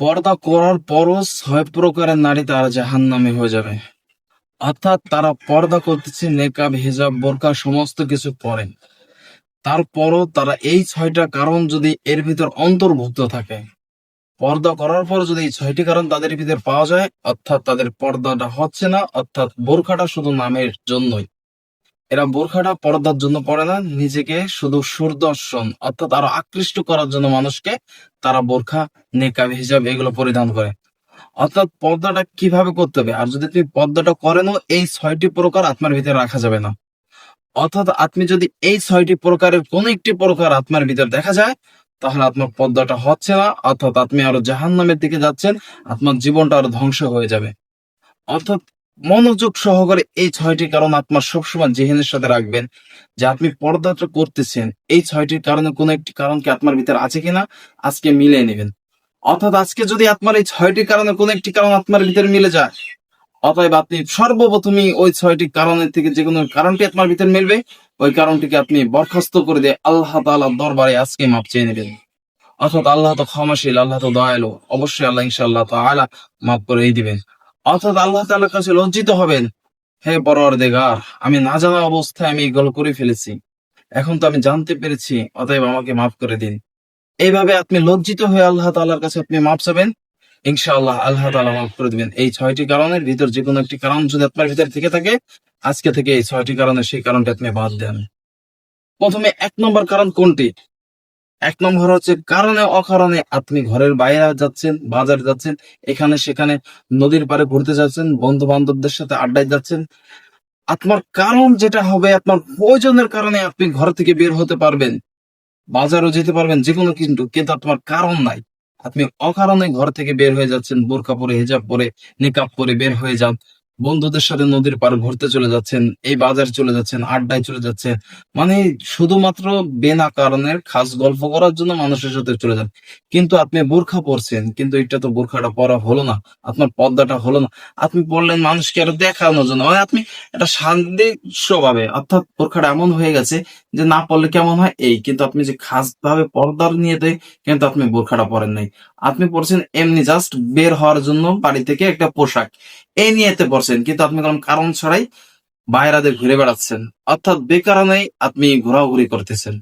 পর্দা করার পরও ছয় প্রকারের নারী তারা জাহান নামে হয়ে যাবে। অর্থাৎ তারা পর্দা করতেছে, নেকাব, হিজাব, বোরকা, সমস্ত কিছু পরেন তারপরও তারা এই ছয়টা কারণ যদি এর ভিতর অন্তর্ভুক্ত থাকে। পর্দা করার পর যদি এই ছয়টি কারণ তাদের ভিতর পাওয়া যায়, অর্থাৎ তাদের পর্দাটা হচ্ছে না, অর্থাৎ বোরখাটা শুধু নামের জন্যই। এরা বোরখাটা পর্দার জন্য পড়ে না, নিজেকে শুধু সুরদর্শন অর্থাৎ আরও আকৃষ্ট করার জন্য মানুষকে তারা বোরখা নেকাব হিজাব এগুলো পরিধান করে। অর্থাৎ পর্দাটা কীভাবে করতে হবে? আর যদি তুমি পর্দাটা করেনও এই ছয়টি প্রকার আত্মার ভিতরে রাখা যাবে না। অর্থাৎ আপনি যদি এই ছয়টি প্রকারের কোন একটি প্রকার আত্মার ভিতর দেখা যায়, তাহলে আপনার পর্দাটা হচ্ছে না, অর্থাৎ আপনি আরও জাহান নামের দিকে যাচ্ছেন, আপনার জীবনটা আরও ধ্বংস হয়ে যাবে। অর্থাৎ মনোযোগ সহকারে এই ছয়টি কারণ আপনার সবসময় জেহেনের সাথে রাখবেন যে আপনি পর্দাটা করতেছেন, এই ছয়টির কারণে কোন একটি কারণ কি আপনার ভিতরে আছে কিনা, আজকে মিলিয়ে নেবেন। অর্থাৎ আজকে যদি আপনার এই ছয়টি কারণে কোন একটি কারণ আপনার ভিতরে মিলে যায়, অতএব আপনি সর্বপ্রথমই ওই ছয়টি কারণের থেকে যে কোনো কারণটি আপনার ভিতরে মিলবে, ওই কারণটিকে আপনি বরখাস্ত করে দিয়ে আল্লাহ তাআলার দরবারে আজকে মাপ চেয়ে নেবেন। অর্থাৎ আল্লাহ তো ক্ষমাশীল, আল্লাহ তো দয়ালু, অবশ্যই আল্লাহ ইনশাআল্লাহ তাআলা মাফ করেই দিবেন। অর্থাৎ আল্লাহ তাআলার কাছে লজ্জিত হবেন। হে পরওয়ারদিগার, আমি না জানা অবস্থায় আমি এগুলো করে ফেলেছি। এখন তো আমি জানতে পেরেছি, অতএব আমাকে মাফ করে দিন। এইভাবে আপনি লজ্জিত হয়ে আল্লাহ তাআলার কাছে আপনি মাফ চাবেন? ইনশাআল্লাহ আল্লাহ তাআলা মাফ করে দিবেন। এই ছয়টি কারণের ভিতর যে কোনো একটি কারণ যদি আপনার ভিতর থেকে থাকে, আজকে থেকে এই ছয়টি কারণে সেই কারণটা আপনি বাদ দেন। প্রথমে এক নম্বর কারণ কোনটি? এক নম্বর হচ্ছে কারণে, অকারণে আপনি ঘরের বাইরে যাচ্ছেন, বাজার যাচ্ছেন, এখানে সেখানে নদীর পারে ঘুরতে যাচ্ছেন বন্ধু বান্ধবদের সাথে আড্ডায় যাচ্ছেন। আপনার কারণ যেটা হবে, আপনার প্রয়োজনের কারণে আপনি ঘর থেকে বের হতে পারবেন, বাজারও যেতে পারবেন যে কোনো কিন্তু কিন্তু আপনার কারণ নাই। আপনি অকারণে ঘর থেকে বের হয়ে যাচ্ছেন বোরকা পরে, হেজাব পরে, নিকাব পরে বের হয়ে যান। বন্ধুদের সাথে নদীর পার ঘুরতে চলে যাচ্ছেন, এই বাজার চলে যাচ্ছেন, আড্ডায় চলে যাচ্ছেন। মানে শুধুমাত্র বেনা কারণের খাস গল্প করার জন্য মানুষের সাথে চলে যান। কিন্তু আপনি বোরখা পরছেন, কিন্তু এটা তো বোরখাটা পরা হলো না, আপনার পর্দাটা হলো না। আপনি পড়লেন মানুষকে আরও দেখানোর জন্য। মানে আপনি এটা ভাবে অর্থাৎ বোরখাটা এমন হয়ে গেছে যে না পড়লে কেমন হয়? এই, কিন্তু আপনি যে খাস ভাবে পর্দার নিয়ে দেয় কিন্তু আপনি বোরখাটা পরেন নাই। আপনি পড়ছেন এমনি জাস্ট বের হওয়ার জন্য বাড়ি থেকে একটা পোশাক। এই নিয়েতে পড়ছেন, কিন্তু আপনি কোন কারণ ছাড়াই বাইরাদের ঘুরে বেড়াচ্ছেন। অর্থাৎ বেকারণেই আপনি ঘোরাঘুরি করতেছেন।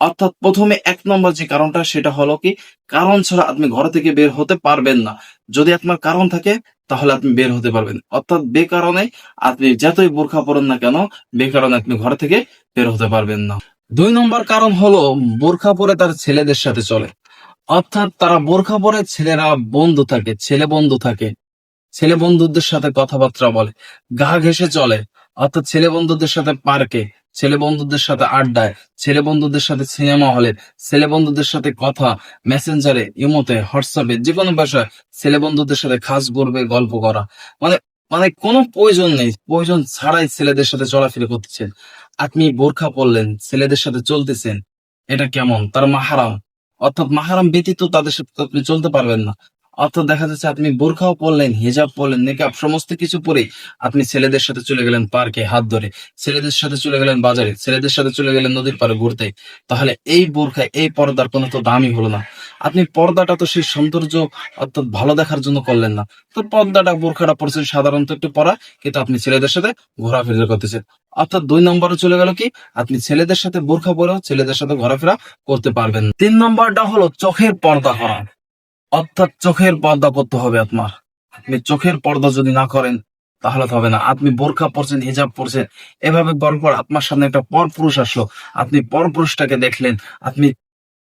অর্থাৎ প্রথমে এক নম্বর যে কারণটা, সেটা হলো কি, কারণ ছাড়া আপনি ঘর থেকে বের হতে পারবেন না। যদি আপনার কারণ থাকে, তাহলে আপনি বের হতে পারবেন। অর্থাৎ বেকারণে আপনি যতই বোরখা পরেন না কেন, বেকারণে আপনি ঘর থেকে বের হতে পারবেন না। দুই নম্বর কারণ হলো, বোরখা পরে তার ছেলেদের সাথে চলে। অর্থাৎ তারা বোরখা পরে ছেলেরা বন্ধু থাকে, ছেলে বন্ধু থাকে। ছেলে বন্ধুদের সাথে কথাবার্তা বলে, গা ঘেসে চলে, অর্থাৎ ছেলে বন্ধুদের সাথে পার্কে, ছেলে বন্ধুদের সাথে আড্ডায়, ছেলে বন্ধুদের সাথে সিনেমা হলে, ছেলে বন্ধুদের সাথে কথা, মেসেঞ্জারে, ইমোতে, হোয়াটসঅ্যাপে, যে কোনো ভাষায় ছেলে বন্ধুদের সাথে খাস করবে গল্প করা। মানে মানে কোনো প্রয়োজন নেই, প্রয়োজন ছাড়াই ছেলেদের সাথে চলাফেরা করতেছেন। আপনি বোরখা পড়লেন ছেলেদের সাথে চলতেছেন, এটা কেমন? তার মাহারাম। অর্থাৎ মাহারাম ব্যতীত তাদের সাথে আপনি চলতে পারবেন না। অর্থাৎ দেখা যাচ্ছে আপনি বোরখাও পরলেন, হিজাব পরলেন, নেকাব, সমস্ত কিছু পরে আপনি ছেলেদের সাথে চলে গেলেন পার্কে হাত ধরে। ছেলেদের সাথে চলে গেলেন বাজারে, ছেলেদের সাথে চলে গেলেন নদীর পাড়ে ঘুরতে। তাহলে এই বোরখা এই পর্দার কোনো তো দামই হলো না। আপনি পর্দাটা তো সেই সৌন্দর্য অর্থাৎ ভালো দেখার জন্য করলেন না। তো পর্দাটা, বোরখাটা পড়ছেন সাধারণত একটু পরা, কিন্তু আপনি ছেলেদের সাথে ঘোরাফেরা করতেছেন। অর্থাৎ দুই নম্বরে চলে গেল কি? আপনি ছেলেদের সাথে বোরখা পরেও ছেলেদের সাথে ঘোরাফেরা করতে পারবেন তিন নম্বরটা হলো চোখের পর্দা করা। অর্থাৎ চোখের পর্দা করতে হবে আপনার। আপনি চোখের পর্দা যদি না করেন, তাহলে হবে না। আপনি বোরখা পরছেন, হিজাব পরছেন, এভাবে পর আপনার সামনে একটা পর পুরুষ আসলো। আপনি পর পুরুষটাকে দেখলেন, আপনি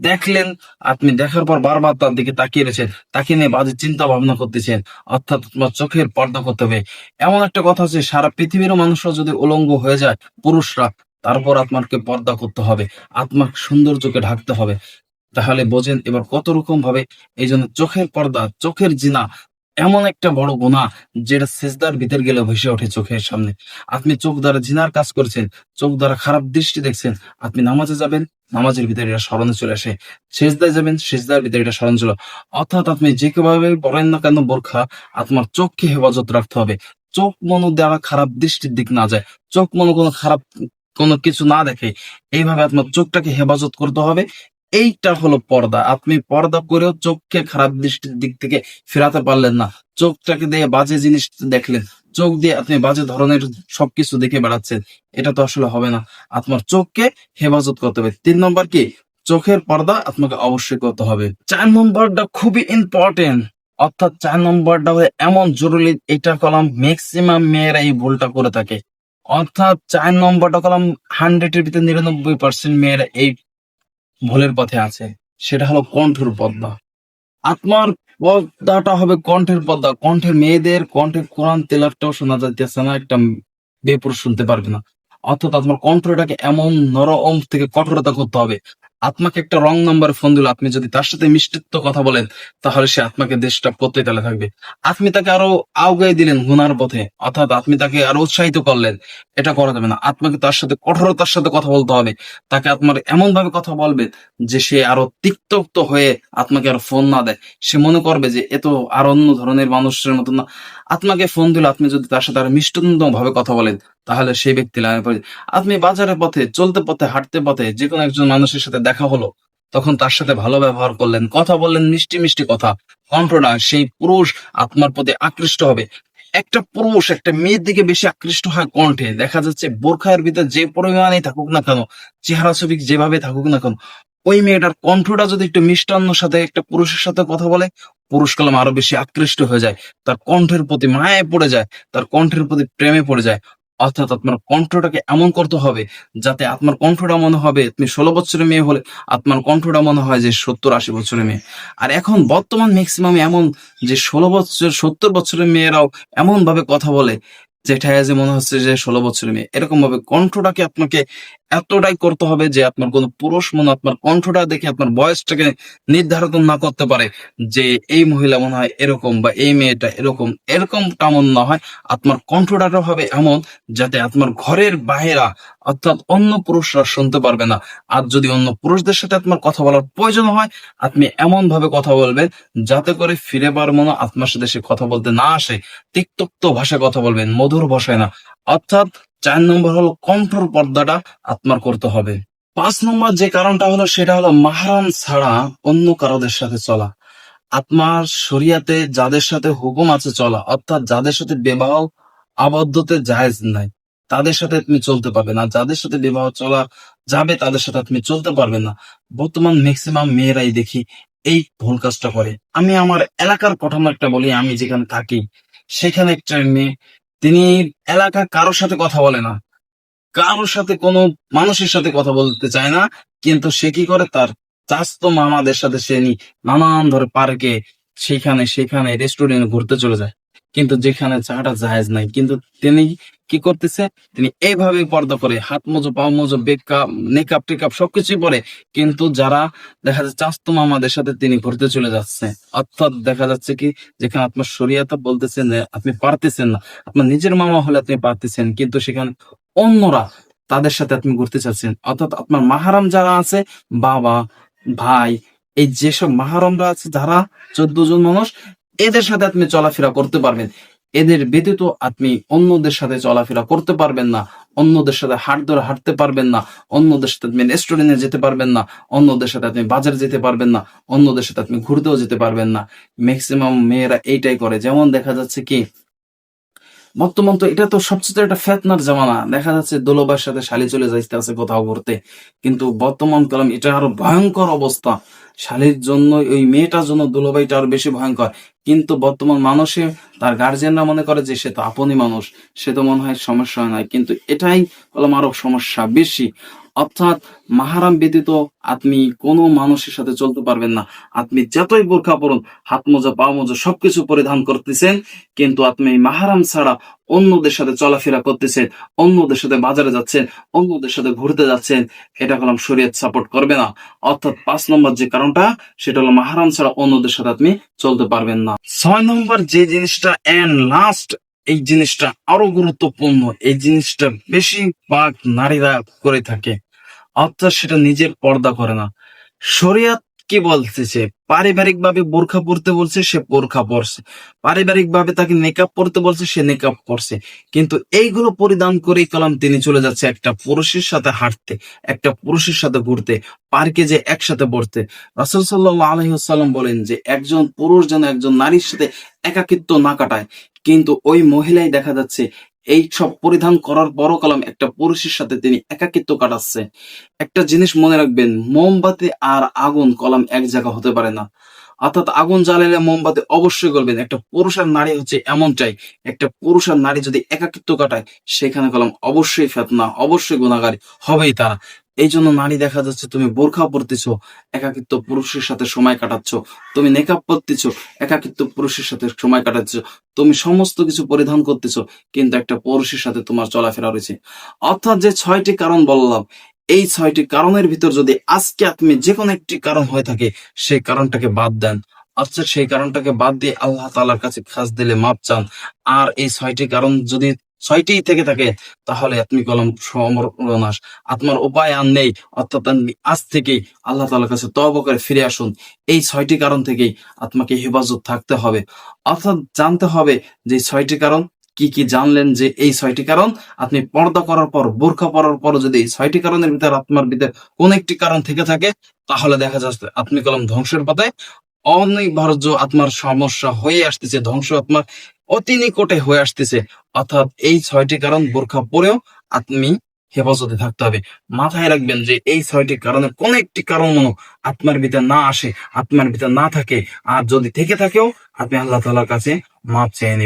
দেখলেন, আপনি দেখার পর বারবার তার দিকে তাকিয়ে রয়েছেন, তাকে নিয়ে বাজে চিন্তা ভাবনা করতেছেন। অর্থাৎ তোমার চোখের পর্দা করতে হবে। এমন একটা কথা আছে, সারা পৃথিবীর মানুষরা যদি উলঙ্গ হয়ে যায়, পুরুষরা, তারপর আপনাকে পর্দা করতে হবে। আত্মার সৌন্দর্যকে ঢাকতে হবে। তাহলে বোঝেন এবার কত রকম ভাবে এই জন্য চোখের পর্দা, চোখের জিনা এমন একটা বড় গুণা যেটা সেজদার ভিতর গেলে ভেসে ওঠে চোখের সামনে। আপনি চোখ দ্বারা জিনার কাজ করছেন, চোখ দ্বারা খারাপ দৃষ্টি দেখছেন, আপনি নামাজে যাবেন, নামাজের ভিতরে এটা স্মরণে চলে আসে। সেজদায় যাবেন, সেজদার ভিতরে এটা স্মরণ চলে অর্থাৎ আপনি যে কীভাবে পড়েন না কেন বোরখা, আপনার চোখকে হেফাজত রাখতে হবে। চোখ মনো দ্বারা খারাপ দৃষ্টির দিক না যায়। চোখ মনো কোনো খারাপ কোনো কিছু না দেখে, এইভাবে আপনার চোখটাকে হেফাজত করতে হবে। এইটা হলো পর্দা। আপনি পর্দা করেও চোখকে খারাপ দৃষ্টির দিক থেকে ফেরাতে পারলেন না। চোখটাকে দিয়ে বাজে জিনিস দেখলেন। চোখ দিয়ে আপনি বাজে ধরনের সবকিছু দেখে বেড়াচ্ছেন। এটা তো আসলে হবে না। আপনার চোখকে হেফাজত করতে হবে। তিন নম্বর কি? চোখের পর্দা আপনাকে অবশ্যই করতে হবে। চার নম্বরটা খুবই ইম্পর্টেন্ট অর্থাৎ চার নম্বরটা হলো এমন জরুরি, এটা কলাম ম্যাক্সিমাম মেয়েরা এই ভুলটা করে থাকে। অর্থাৎ চার নম্বরটা কলাম হান্ড্রেডের ভিতরে নিরানব্বই পার্সেন্ট মেয়েরা এই ভুলের পথে আছে। সেটা হলো কণ্ঠের পদ্মা। আত্মার পদ্মাটা হবে কণ্ঠের পদ্মা। কণ্ঠের মেয়েদের কণ্ঠের কোরআন তেলারটাও শোনা যাইতেছে না, একটা বেপুর শুনতে পারবে না। অর্থাৎ আপনার কণ্ঠটাকে এমন নরম থেকে কঠোরতা করতে হবে। আপনাকে একটা রং নাম্বার ফোন দিল, আপনি যদি তার সাথে মিষ্টিত্ব কথা বলেন, তাহলে সে আপনাকে দেশটা করতে তালে থাকবে। আপনি তাকে আরও আউগাই দিলেন গুনার পথে, অর্থাৎ আপনি তাকে আরও উৎসাহিত করলেন, এটা করা যাবে না। আত্মাকে তার সাথে কঠোরতার সাথে কথা বলতে হবে। তাকে আপনার এমন ভাবে কথা বলবে যে সে আরও তিক্তক্ত হয়ে আত্মাকে আর ফোন না দেয়। সে মনে করবে যে এত আর অন্য ধরনের মানুষের মতো না। আপনাকে ফোন দিল, আপনি যদি তার সাথে আর মিষ্টন্দ ভাবে কথা বলেন, তাহলে সেই ব্যক্তি লাইনে পড়ে। আপনি বাজারের পথে, চলতে পথে, হাঁটতে পথে যে কোনো একজন মানুষের সাথে দেখা হলো, তখন তার সাথে ভালো ব্যবহার করলেন, কথা বললেন, মিষ্টি মিষ্টি কথা। কণ্ঠটা সেই পুরুষ আপনার প্রতি আকৃষ্ট হবে। একটা পুরুষ, একটা মেয়ের দিকে বেশি আকৃষ্ট হয় কণ্ঠে। দেখা যাচ্ছে বোরখায়ের ভিতরে যে পরিমাণে থাকুক না কেন, চেহারা ছবি যেভাবে থাকুক না কেন, ওই মেয়েটার কণ্ঠটা যদি একটু মিষ্টান্নর সাথে, একটা পুরুষের সাথে কথা বলে পুরুষ কালাম আরও বেশি আকৃষ্ট হয়ে যায়, তার কণ্ঠের প্রতি মায়ে পড়ে যায়, তার কণ্ঠের প্রতি প্রেমে পড়ে যায়। অর্থাৎ আপনার কণ্ঠটাকে এমন করতে হবে যাতে আপনার কণ্ঠটা মনে হবে, তুমি ষোলো বছরের মেয়ে হলে আপনার কণ্ঠটা মনে হয় যে সত্তর আশি বছরের মেয়ে। আর এখন বর্তমান ম্যাক্সিমাম এমন যে ষোলো বছর, সত্তর বছরের মেয়েরাও এমন ভাবে কথা বলে, যেটা যে মনে হচ্ছে যে ষোলো বছরের মেয়ে। এরকম ভাবে কণ্ঠটাকে আপনাকে এতটাই করতে হবে যে আপনার কোনো পুরুষ মনে, আপনার কণ্ঠটা দেখে আপনার বয়সটাকে নির্ধারণ না করতে পারে যে এই মহিলা মনে হয় এরকম বা এই মেয়েটা এরকম এরকম তেমন না হয়। আপনার কণ্ঠটাও হবে এমন যাতে আপনার ঘরের বাইরা অর্থাৎ অন্য পুরুষরা শুনতে পারবে না। আর যদি অন্য পুরুষদের সাথে আপনার কথা বলার প্রয়োজন হয়, আপনি এমন ভাবে কথা বলবেন যাতে করে ফিরে পারব মনে আপনার সাথে সে কথা বলতে না আসে। তিক্তক্ত ভাষায় কথা বলবেন, মধুর ভাষায় না। অর্থাৎ চার নম্বর হলো কণ্ঠর পর্দাটা আপনার করতে হবে। পাঁচ নম্বর যে কারণটা হলো, সেটা হলো মাহারাম ছাড়া অন্য কারোদের সাথে চলা। আপনার শরিয়াতে যাদের সাথে হুকুম আছে চলা, অর্থাৎ যাদের সাথে বিবাহ আবদ্ধতে জায়েজ নাই, তাদের সাথে তুমি চলতে পারবে না। যাদের সাথে বিবাহ চলা যাবে, তাদের সাথে তুমি চলতে পারবে না। বর্তমান ম্যাক্সিমাম মেয়েরাই দেখি এই ভুল কাজটা করে। আমি আমার এলাকার ঘটনা একটা বলি, আমি যেখানে থাকি, সেখানে একটা মেয়ে তিনি এলাকা কারোর সাথে কথা বলে না। কারোর সাথে কোনো মানুষের সাথে কথা বলতে চায় না, কিন্তু সে কি করে? তার চাস্তো মামাদের সাথে সে নানান ধরে পার্কে সেখানে সেখানে রেস্টুরেন্ট ঘুরতে চলে যায়। কিন্তু যেখানে চাটা জায়েজ নাই। কিন্তু তিনি কি করতেছে? তিনি এইভাবে পর্দা করে, হাত মোজো পাও মোজো বেকআপ নেকআপ টেকআপ সবকিছুই পরে। কিন্তু যারা দেখা যাচ্ছে চাস্তো মামাদের সাথে তিনি ঘুরতে চলে যাচ্ছে, অর্থাৎ দেখা যাচ্ছে কি, যেখানে আপনার শরীয়তা বলতেছেন যে আপনি পারতেছেন না। আপনার নিজের মামা হলে আপনি পারতেছেন, কিন্তু সেখানে অন্যরা তাদের সাথে আপনি ঘুরতে চাচ্ছেন। অর্থাৎ আপনার মাহারাম যারা আছে, বাবা, ভাই, এই যেসব মাহারমরা আছে, যারা চোদ্দ জন মানুষ এদের সাথে আপনি চলাফেরা করতে পারবেন। এদের ব্যতীত আপনি অন্যদের সাথে চলাফেরা করতে পারবেন না। অন্যদের সাথে হাট ধরে হাঁটতে পারবেন না। অন্যদের সাথে আপনি রেস্টুরেন্টে যেতে পারবেন না। অন্যদের সাথে আপনি বাজারে যেতে পারবেন না। অন্যদের সাথে আপনি ঘুরতেও যেতে পারবেন না। ম্যাক্সিমাম মেয়েরা এইটাই করে। যেমন দেখা যাচ্ছে কি বর্তমান তো এটা তো সবচেয়ে একটা ফেতনার জামানা। দেখা যাচ্ছে দোলবার সাথে শালি চলে যাইতে আছে কোথাও ঘুরতে। কিন্তু বর্তমান কালাম এটা আরও ভয়ঙ্কর অবস্থা। শালির জন্য, ওই মেয়েটার জন্য দুলোবাইটা আরও বেশি ভয়ঙ্কর। কিন্তু বর্তমান মানুষে, তার গার্জিয়ানরা মনে করে যে সে তো আপনি মানুষ, সে তো মনে হয় সমস্যা হয় না কিন্তু এটাই হলো আরও সমস্যা। বেশি অর্থাৎ মাহারাম ব্যতীত আপনি কোনো মানুষের সাথে চলতে পারবেন না। আপনি যতই বোরখা পরুন, হাত মোজা, পা মোজা সবকিছু পরিধান করতেছেন, কিন্তু আপনি মাহারাম ছাড়া অন্যদের সাথে চলাফেরা করতেছেন, অন্যদের সাথে বাজারে যাচ্ছেন, অন্যদের সাথে ঘুরতে যাচ্ছেন, এটা হলাম শরীয়ত সাপোর্ট করবে না। অর্থাৎ পাঁচ নম্বর যে কারণটা, সেটা হলো মাহারাম ছাড়া অন্যদের সাথে আপনি চলতে পারবেন না। ছয় নম্বর যে জিনিসটা এন্ড লাস্ট এই জিনিসটা আরও গুরুত্বপূর্ণ, এই জিনিসটা বেশি ভাগ নারীরা করে থাকে। অর্থাৎ সেটা নিজের পর্দা করে না। শরিয়াত কি বলতেছে পারিবারিক ভাবে বোরখা পরতে বলছে, সে বোরখা পরছে। পারিবারিক ভাবে তাকে নেকাব পরতে বলছে, সে নেকাব পরছে। কিন্তু এইগুলো পরিধান করেই কলাম তিনি চলে যাচ্ছে একটা পুরুষের সাথে হাঁটতে, একটা পুরুষের সাথে ঘুরতে, পার্কে যে একসাথে বসতে। রাসুল সাল্লাহ আলহিহাল্লাম বলেন যে, একজন পুরুষ যেন একজন নারীর সাথে একাকিত্ব না কাটায়। কিন্তু ওই মহিলাই দেখা যাচ্ছে এই সব পরিধান করার পরও কলম একটা পুরুষের সাথে তিনি একাকিত্ব কাটাচ্ছে। একটা জিনিস মনে রাখবেন, মোমবাতি আর আগুন কলাম এক জায়গা হতে পারে না। অর্থাৎ আগুন জ্বালালে মোমবাতি অবশ্যই করবেন একটা পুরুষ আর নারী হচ্ছে এমনটাই। একটা পুরুষ আর নারী যদি একাকিত্ব কাটায়, সেখানে কলম অবশ্যই ফেতনা, অবশ্যই গুণাগারী হবেই তারা। এই জন্য নারী দেখা যাচ্ছে তুমি বোরখা পরতেছো, একাকিত্ব পুরুষের সাথে সময় কাটাচ্ছ, তুমি নেকাব পরতেছো, একাকিত্ব পুরুষের সাথে সময় কাটাচ্ছ, তুমি সমস্ত কিছু পরিধান করতেছো, কিন্তু একটা পুরুষের সাথে তোমার চলাফেরা রয়েছে। অর্থাৎ যে ছয়টি কারণ বললাম, এই ছয়টি কারণের ভিতর যদি আজকে আপনি যে কোনো একটি কারণ হয়ে থাকে, সেই কারণটাকে বাদ দেন। অর্থাৎ সেই কারণটাকে বাদ দিয়ে আল্লাহ তালার কাছে খাস দিলে মাপ চান। আর এই ছয়টি কারণ যদি ছয়টিই থেকে থাকে, তাহলে আপনি কলম সমরনাশ আপনার উপায় আর নেই, অর্থাৎ আজ থেকেই আল্লাহ তালার কাছে তব করে ফিরে আসুন। এই ছয়টি কারণ থেকেই আত্মাকে হেফাজত থাকতে হবে। অর্থাৎ জানতে হবে যে ছয়টি কারণ, কি কি জানলেন যে এই ছয়টি কারণ, আপনি পর্দা করার পর, বোরখা পরার পর যদি এই ছয়টি কারণের ভিতরে আপনার ভিতরে কোন একটি কারণ থেকে থাকে, তাহলে দেখা যাচ্ছে আপনি কলম ধ্বংসের পাতায় অনিবার্য আত্মার সমস্যা হয়ে আসতেছে, ধ্বংস আত্মার অতি নিকটে হয়ে আসতেছে। অর্থাৎ এই ছয়টি কারণ বোরখা পরেও আপনি হেফাজতে থাকতে হবে। মাথায় রাখবেন যে এই ছয়টি কারণে কোন একটি কারণ মনো আত্মার ভিতরে না আসে, আত্মার ভিতরে না থাকে। আর যদি থেকে থাকেও, আপনি আল্লাহ তালার কাছে মাপ চেয়ে নেবেন।